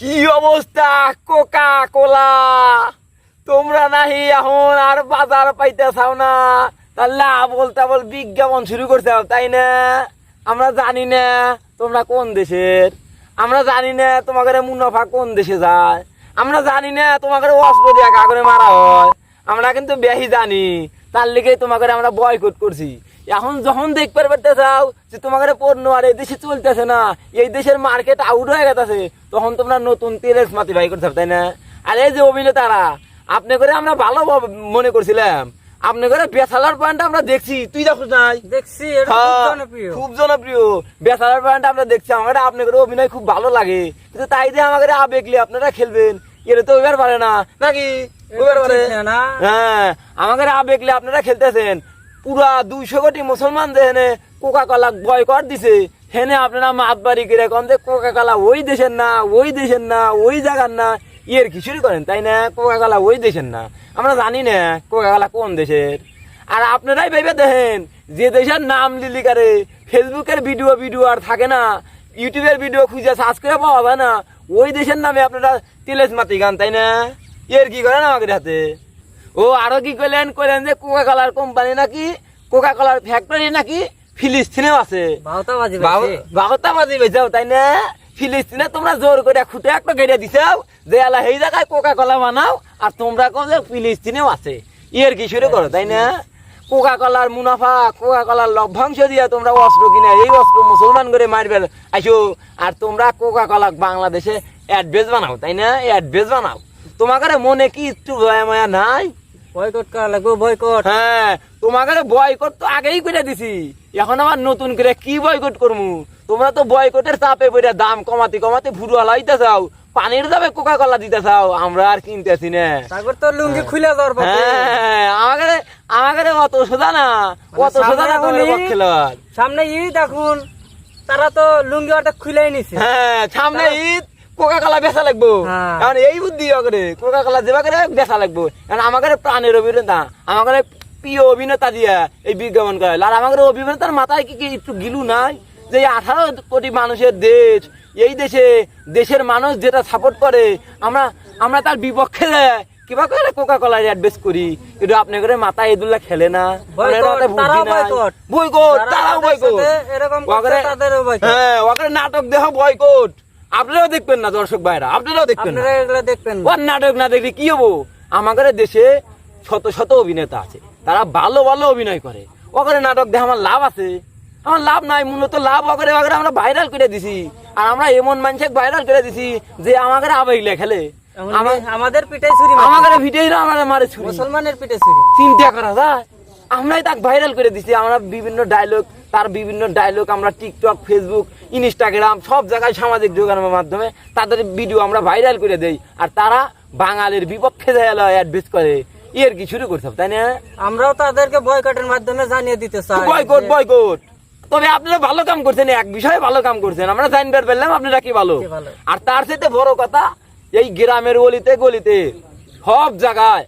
কি অবস্থা? কোকা কোলা তোমরা নাহি এখন আর বাজার পাইতেছাও না। তাহলে আবল তাবল বিজ্ঞাপন শুরু করছে তাই না? আমরা জানি না তোমরা কোন দেশের। আমরা জানি না তোমাদের মুনাফা কোন দেশে যায়। আমরা জানি না তোমাদের অস্ত্র দিয়ে কাগরে মারা হয়। আমরা কিন্তু বেশি জানি। তার লিগে তোমাকে আমরা বয়কট করছি। এখন যখন দেখতে পারতে চাও যে তোমাদের পণ্য আর এই দেশে চলতেছে না এই দেশের মার্কেট আউট হয়ে গেছে তখন তোমরা নতুন তেলের মাতি বাই করতে তাই না? আর এই যে অভিনেতারা আপনি করে আমরা ভালো মনে করছিলাম। আপনি করে বেসালার পয়েন্ট আমরা দেখছি তুই দেখো নাই? দেখছি খুব হ্যাঁ, জনপ্রিয়। বেসালার পয়েন্ট আমরা দেখছি আমাদের আপনাদের অভিনয় খুব ভালো লাগে। কিন্তু তাই দিয়ে আমাদের আবেগলি আপনারা খেলবেন এটা তো এবার পারে না নাকি? পারে। হ্যাঁ আমাদের আবেগলি আপনারা খেলতেছেন। পুরা দুইশো কোটি মুসলমান যেখানে কোকা কলা বয়কট দিছে, হেনে আপনারা মাত বাড়ি করে কন যে কোকা কলা ওই দেশের না, ওই দেশের না, ওই জায়গার না, ইয়ের কিছুই করেন, তাই না? কোকা কলা ওই দেশের না। আমরা জানি না কোকা কলা কোন দেশের। আর আপনারাই ভেবে দেখেন, যে দেশের নাম লিলি করে ফেসবুকের ভিডিও ভিডিও আর থাকে না ইউটিউবের ভিডিও খুঁজে সার্চ করে পাওয়া যায় না, ওই দেশের নামে আপনারা তিলেস মাতি গান, তাই না? এর কি করেন আমাদের হাতে? ও আরও কি করলেন করলেন যে কোকা কলার কোম্পানি নাকি? কোকা কলার ফ্যাক্টরি নাকি? ফিলিস্তিনেও আছে। বাউতাবাজি পাইছে। বাহতা বেচাও তাই না? ফিলিস্তিনে তোমরা জোর করে খুঁটে একটা গেড়ে দিছাও যে আলা এই জায়গায় কোকা কলা বানাও আর তোমরা কো যে ফিলিস্তিনেও আছে। ইয়ের কি শুরু করো তাই না? কোকা কলার মুনাফা কোকা কলার লভ্যাংশ দিয়া তোমরা অস্ত্র কিনে এই অস্ত্র মুসলমান করে মারবে। আইসো আর তোমরা কোকা কলা বাংলাদেশে অ্যাড্রেস বানাও তাই না? অ্যাড্রেস বানাও। তোমাকে মনে কি একটু দয়া মায়া নাই? বয়কট করা লাগবে বয়কট। হ্যাঁ তোমাকে বয়কট তো আগেই করে দিছি। এখন আবার নতুন করে কি বয়কট করমু? তোমরা তো বয়কটের চাপে পড়ে দাম কমাতে কমাতে ভুরু হালাইতে চাও পানির দামে কোকা কলা দিতে চাও আমরা আর কিনতেছি না। তারপর তো লুঙ্গি খুলে যাওয়ার পথে হ্যাঁ আমাকে আমাকে অত সোজা না অত সোজা না সামনে তোমার পক্ষে সামনে ঈদ এখন তারা তো লুঙ্গি অর্ধেক খুলেই নিছে। হ্যাঁ সামনে ঈদ কোকা কলা বেচা লাগবো। হ্যাঁ। এখন এই বুদ্ধি করে কোকা কলা দেবা করে বেচা লাগবো। এখন আমাদের প্রাণের অভিনেতা আমাদের প্রিয় অভিনেতা দিয়া এই বিজ্ঞাপন করে। আর আমাদের অভিনেতার মাথায় কি কি একটু গিলু নাই? যে আঠারো কোটি মানুষের দেশ এই দেশে দেশের মানুষ যেটা সাপোর্ট করে আমরা আমরা তার বিপক্ষে কিবা করে কোকা কলা অ্যাডভাইস করি। কিন্তু আপনি করে মাথায় এদুল্লা খেলে না। মাথায় তারাও বয়কট। হ্যাঁ নাটক দেহ বয়কট আপনারাও দেখবেন না দর্শক ভাইরা আপনারাও দেখবেন না। আপনারা দেখবেন ওর নাটক না দেখলে কি হব? আমাদের দেশে শত শত অভিনেতা আছে তারা ভালো ভালো অভিনয় করে। ওখানে নাটক দেখে আমার লাভ আছে। আমার লাভ নাই মূলত লাভ ওখানে ওখানে আমরা ভাইরাল করে দিছি। আর আমরা এমন মানুষকে ভাইরাল করে দিছি যে আমাদের আবেগলে খেলে। আমাদের পিঠে ছুরি আমাদের ভিডিও আমার মারে ছুরি। মুসলমানের পিঠে ছুরি। চিন্তা করা যায়। আমরাই তাকে ভাইরাল করে দিছি। আমরা বিভিন্ন ডায়লগ তার বিভিন্ন ডায়লগ আমরা টিকটক ফেসবুক ইনস্টাগ্রাম সব জায়গায় সামাজিক যোগাযোগের মাধ্যমে তাদের ভিডিও আমরা ভাইরাল করে দেই। আর তারা বাঙালির বিপক্ষে যায় অ্যাডভাইস করে। এর কি শুরু করছে তাই না? আমরাও তাদেরকে বয়কটের মাধ্যমে জানিয়ে দিতে চাই বয়কট বয়কট তবে আপনারা ভালো কাম করছেন এক বিষয়ে ভালো কাম করছেন। আমরা জানবার পারলাম আপনারা কি ভালো? আর তার সাথে বড় কথা এই গ্রামের গলিতে গলিতে সব জায়গায়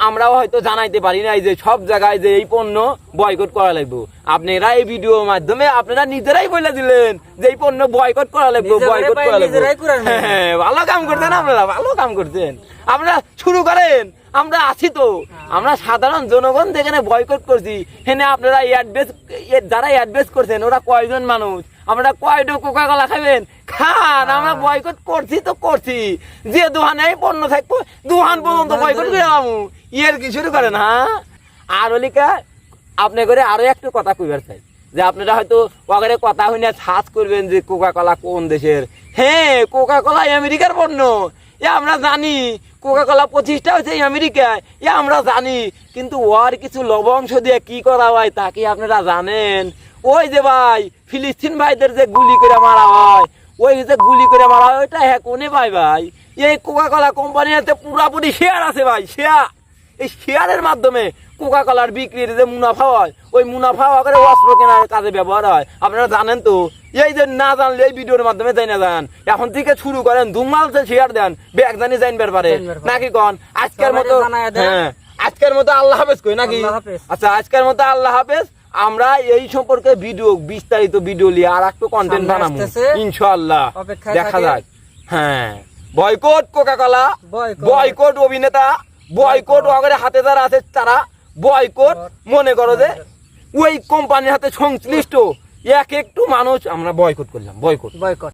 আমরাও হয়তো জানাইতে পারি নাই যে সব জায়গায় যে এই পণ্য বয়কট করা লাগবে। আপনারা এই ভিডিওর মাধ্যমে আপনারা নিজেরাই বলে দিলেন যে এই পণ্য বয়কট করা লাগবে বয়কট করা লাগবে। হ্যাঁ, ভালো কাম করছেন আপনারা ভালো কাম করছেন। আপনারা শুরু করেন আমরা আছি তো। আমরা সাধারণ জনগণ যেখানে বয়কট করছি সেখানে আপনারা অ্যাডভেস যারা অ্যাডভেস করছেন ওরা কয়জন মানুষ? আমরা কয়টা কোকা কলা খাবেন খান আমরা বয়কট করছি তো করছি। যে দোকানে পণ্য থাকব দোহান পর্যন্ত বয়কট করে যাব ইয়ের কি শুরু করেন হ্যাঁ? আর অলিকা আপনি করে আরও একটু কথা কইবার চাই। যে আপনারা হয়তো ওখানে কথা হইনা সার্চ করবেন যে কোকা কলা কোন দেশের। হ্যাঁ কোকা কলা আমেরিকার পণ্য। আমরা জানি কোকা কোলা পঁচিশটা হয়েছে আমেরিকায়। এ, আমরা জানি, কিন্তু ওর কিছু লবংশ দিয়ে কি করা হয় তা কি আপনারা জানেন? ওই যে ভাই, ফিলিস্তিন ভাইদের যে গুলি করে মারা হয়, ওই যে গুলি করে মারা হয়, ওইটা হ্যাঁ কোনে ভাই ভাই? এই কোকা কোলা কোম্পানিতে পুরাপুরি শেয়ার আছে ভাই শেয়ার এই শেয়ারের মাধ্যমে কোকা কলার বিক্রির যে মুনাফা হয় ওই মুনাফা আকারে অস্ত্র কেনার কাজে ব্যবহার হয়। আপনারা জানেন তো? এই যে না জানলে এই ভিডিওর মাধ্যমে যাই না যান এখন থেকে শুরু করেন ধুমাল যে শেয়ার দেন ব্যাগ জানি জানবার পারে। নাকি কন? আজকের মতো হ্যাঁ আজকের মতো আল্লাহ হাফেজ কই নাকি? আচ্ছা আজকের মতো আল্লাহ হাফেজ। আমরা এই সম্পর্কে ভিডিও বিস্তারিত ভিডিও নিয়ে আর একটু কন্টেন্ট বানাবো। ইনশাআল্লাহ। দেখা। যাক। হ্যাঁ। Boycott coca cola. বয়কট অভিনেতা। বয়কট ওদের হাতে যারা আছে তারা বয়কট মনে করো যে ওই কোম্পানির হাতে সংশ্লিষ্ট। এক একটু মানুষ আমরা বয়কট করলাম, বয়কট। বয়কট।